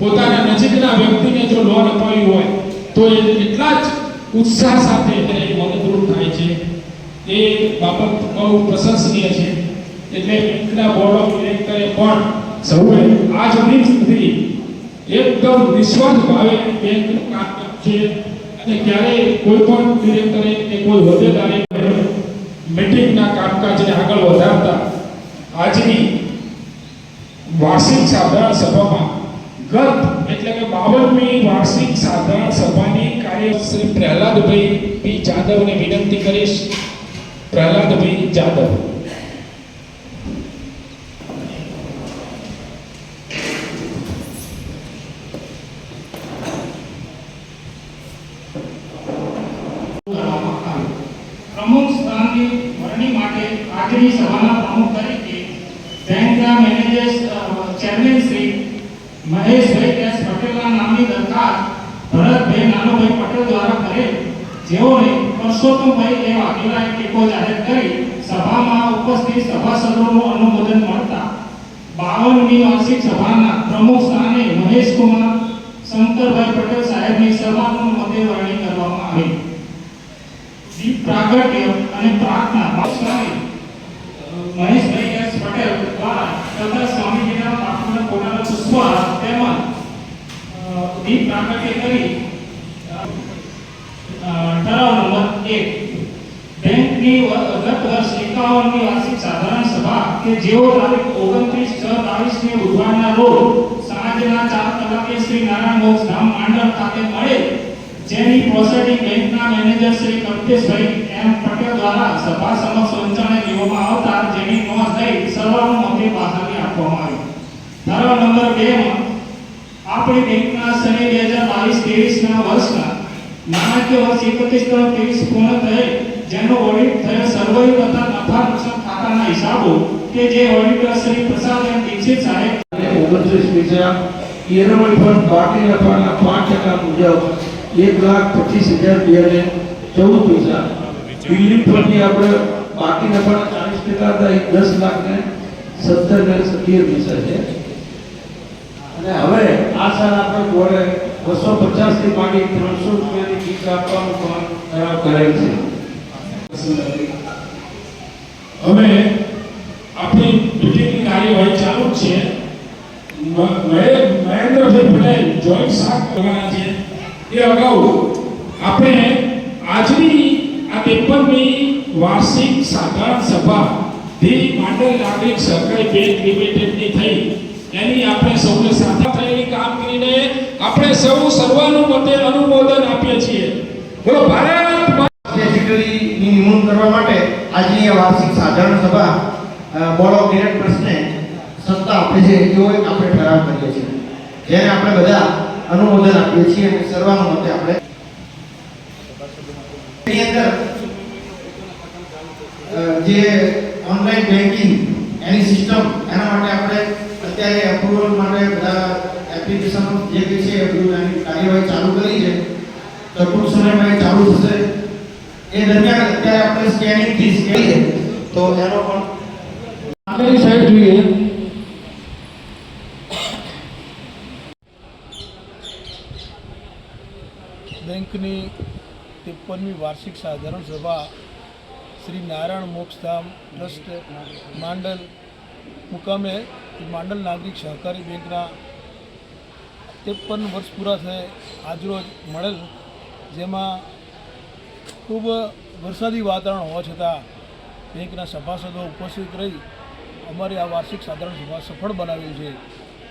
પોતાના નજીકના વ્યક્તિને જો લોન અપાવી હોય, તો એ એટલા જ ઉત્સાહ સાથે એને મદદરૂપ થાય છે. એ બાબત બહુ પ્રશંસનીય છે. એટલે બેંકના બોર્ડ ઓફ ડિરેક્ટરે પણ સૌએ આ દિવસ સુધી એકદમ નિસ્વાર્થ ભાવે બેંકનું કામ છે. અને ક્યારેય કોઈ પણ ડિરેક્ટરે કે કોઈ હોદ્દેદારે મીટિંગના કામકાજને આગળ વધારતા, આજની વાર્ષિક સાધારણ સભામાં ગત એટલે કે બાવનમી વાર્ષિક સાધારણ સભાની કાર્ય શ્રી પ્રહલાદભાઈ પી જાદવને વિનંતી કરીશ પ્રહલાદભાઈ જાદવ કરવામાં આવી. પ્રમુખ સ્થાનની વરણી માટે આજની સભાના પ્રમુખ તરીકે બેંકના manager chairman Shri Maheshbhai S પટેલના નામની દરખાસ્ત ભરતભાઈ નાનોભાઈ પટેલ દ્વારા કરેલ જેઓને પરસોત્તમભાઈ એ વાઘેલાએ ટેકો જાહેર કરી સભામાં ઉપસ્થિત સભાસદોનું અનુમોદન મળતા બાવનમી વાર્ષિક સભાના પ્રમુખ સ્થાને મહેશકુમાર શંકરભાઈ પટેલ સાહેબની સર્વાનુમતે વરણી કરવામાં આવી. દીપ પ્રાગટ્ય અને પ્રાર્થના મહેશભાઈ એસ પટેલ દ્વારા તથા સ્વામીજીના પાઠોને પોતાના પુષ્પહાર તેમજ દીપ પ્રાગટ્ય કરી ઠરાવ નંબર એક. બેંકની ગત વર્ષ એકાવનમી વાર્ષિક સાધારણ સભા કે જેઓ તારીખ ઓગણત્રીસ છ બાવીસમી બુધવારના રોજ સાંજના ચાર કલાકે શ્રી નારાયણ મોક્ષ ધામ માંડલ ખાતે મળે, જેની પ્રોસેડિંગ બેંકના મેનેજર શ્રી કલ્પેશભાઈ એમ પટેલ દ્વારા સભા સમક્ષ વંચાણે લેવામાં આવતા જેની નોંધ લઈ સર્વાનુમતે બહાલી આપવામાં આવી. ધારા નંબર બે માં, આપણી બેંકના સને બે હજાર બાવીસ ત્રેવીસના વર્ષના નાણાકીય વર્ષ એકત્રીસ ત્રણ ત્રેવીસ પૂર્ણ થયેલ, જેનો ઓડિટ થયેલ સર્વૈવ તથા નફા નુકસાન ખાતાના હિસાબો કે જે ઓડિટર શ્રી પ્રસાદ એમ દીક્ષિત સાહેબ અને ઓગણત્રીસ પૈસા ઈએમઆઈ ફંડ બાકી નફાના પાંચ ટકા મુજબ એક લાખ પચીસ હજાર બે ને ચૌદ પૈસા. બિલ્ડિંગ ફંડની આપણે બાકી નફાના ચાલીસ ટકા હતા દસ લાખ ને સત્તર ને સત્તર પૈસા છે. અને હવે આ સાલ આપણે બોર્ડે બસો પચાસથી માંડી ત્રણસો રૂપિયાની ફીસ આપવાનું પણ ઠરાવ કરેલ છે. હવે આપણી મિટિંગની કાર્યવાહી ચાલુ જ છે. મહેન્દ્રભાઈ પટેલ જોઈન્ટ શાખ કરવાના છે. એ અગાઉ આપણે આજની આ પેપરની વાર્ષિક સાધારણ સભા ધી માંડલ નાગરિક સહકારી બેંક લિમિટેડની થઈ. એની આપણે સૌને સાથે થયેલી કામગીરીને આપણે સૌ સર્વાનુમતે અનુમોદન આપીએ છીએ. બોલો, ભારત બેઝિકલીની નિમણૂક કરવા માટે આજની આ વાર્ષિક સાધારણ સભા બોર્ડ ઓફ ડિરેક્ટર્સને સત્તા આપે છે એવો આપણે ઠરાવ કરીએ છીએ. જેને આપણે બધા અનુમોદન આપીએ છીએ અને સર્વાનુમતે આપણે એની અંદર જે ઓનલાઈન બેન્કિંગ એની સિસ્ટમ, એના માટે આપણે અત્યારે અપ્રુવલ માટે બધા એપ્લિકેશન જે કંઈ છે એ એની કાર્યવાહી ચાલુ કરી છે. તો ટૂંક સમયમાં એ ચાલુ થશે. એ દરમિયાન અત્યારે આપણે સ્કેનિંગથી સ્કેન તો એનો પણ આગળની સાઈડ જોઈએ. બેંકની ત્રેપનમી વાર્ષિક સાધારણ સભા શ્રી નારાયણ મોક્ષધામ ટ્રસ્ટ માંડલ મુકામે માંડલ નાગરિક સહકારી બેંકના ત્રેપન વર્ષ પૂરા થયે આજરોજ મળેલ. જેમાં ખૂબ વરસાદી વાતાવરણ હોવા છતાં બેંકના સભાસદો ઉપસ્થિત રહી અમારી આ વાર્ષિક સાધારણ સભા સફળ બનાવી છે.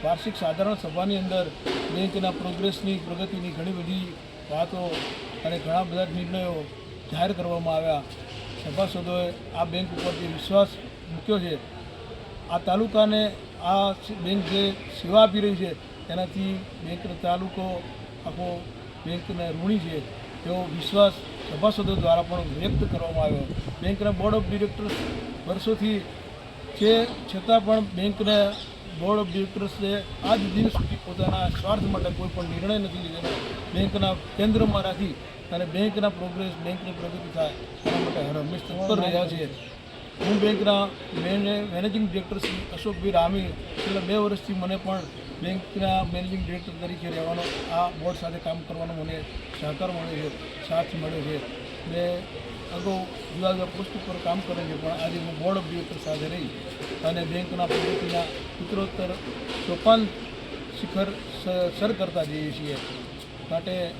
વાર્ષિક સાધારણ સભાની અંદર બેંકના પ્રોગ્રેસની, પ્રગતિની ઘણી બધી વાતો અને ઘણા બધા નિર્ણયો જાહેર કરવામાં આવ્યા. સભાસદોએ આ બેંક ઉપર જે વિશ્વાસ મૂક્યો છે. આ તાલુકાને આ બેંક જે સેવા આપી રહી છે, તેનાથી બેંક તાલુકો, આખો બેંકને ઋણી છે, તેવો વિશ્વાસ સભાસદો દ્વારા પણ વ્યક્ત કરવામાં આવ્યો. બેંકના બોર્ડ ઓફ ડિરેક્ટર્સ વર્ષોથી છે, છતાં પણ બેંકને બોર્ડ ઓફ ડિરેક્ટર્સે આજ દિન સુધી પોતાના સ્વાર્થ માટે કોઈ પણ નિર્ણય નથી લીધેલો. બેંકના કેન્દ્રમાં રાખી અને બેંકના પ્રોગ્રેસ બેંકની પ્રગતિ થાય એના માટે હર તત્પર રહ્યા છે હું બેંકના મેને- મેનેજિંગ ડિરેક્ટર શ્રી અશોકભાઈ રામી છેલ્લા બે વર્ષથી મને પણ બેંકના મેનેજિંગ ડિરેક્ટર તરીકે રહેવાનો, આ બોર્ડ સાથે કામ કરવાનો મને સહકાર મળ્યો છે, સાથ મળ્યો છે. ને અગાઉ જુદા જુદા પોસ્ટ ઉપર કામ કરે છે, પણ આજે હું બોર્ડ ઓફ ડિરેક્ટર સાથે રહી અને બેંકના પ્રગતિના ઉત્તરોત્તર સોપાન શિખર સર કરતા જઈએ છીએ. માટે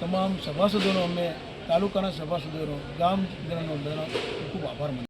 તમામ સભાસદોનો, અમે તાલુકાના સભાસદોનો ગામજનોનો ખૂબ આભાર માનું